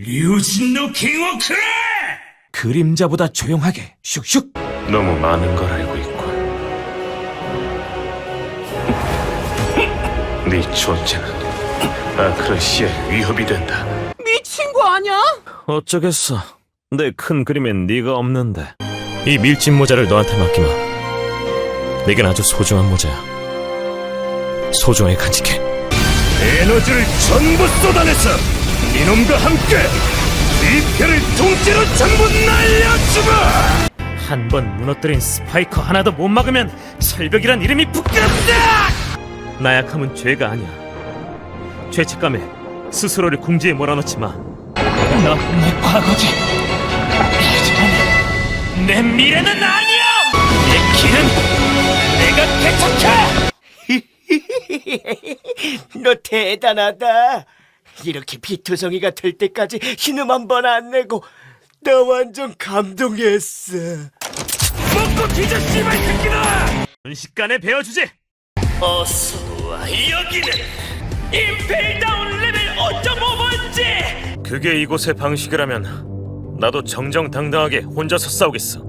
류진노 킹워크! 그림자보다 조용하게 슉슉 너무 많은 걸 알고 있군. 네 존재는 아크로시에 위협이 된다. 미친 거 아니야? 어쩌겠어 내 큰 그림엔 네가 없는데 이 밀짚 모자를 너한테 맡기마 내겐 아주 소중한 모자야 소중하게 간직해 에너지를 전부 쏟아내서 이놈과 함께 이 별을 통째로 전부 날려주마! 한 번 무너뜨린 스파이커 하나도 못 막으면 철벽이란 이름이 부끄럽다! 나약함은 죄가 아니야. 죄책감에 스스로를 궁지에 몰아넣지 마 넌내 과거지. 하지만 내 미래는 아니야! 내 길은 내가 개척해! 너 대단하다. 이렇게 비투성이가 될 때까지 신음 한 번 안 내고 나 완전 감동했어. 먹고 뒤져 씨발 새끼다 순식간에 베어주지! 어서 와. 여기는 임페일다운 레벨 5.5번지! 그게 이곳의 방식이라면 나도 정정당당하게 혼자서 싸우겠어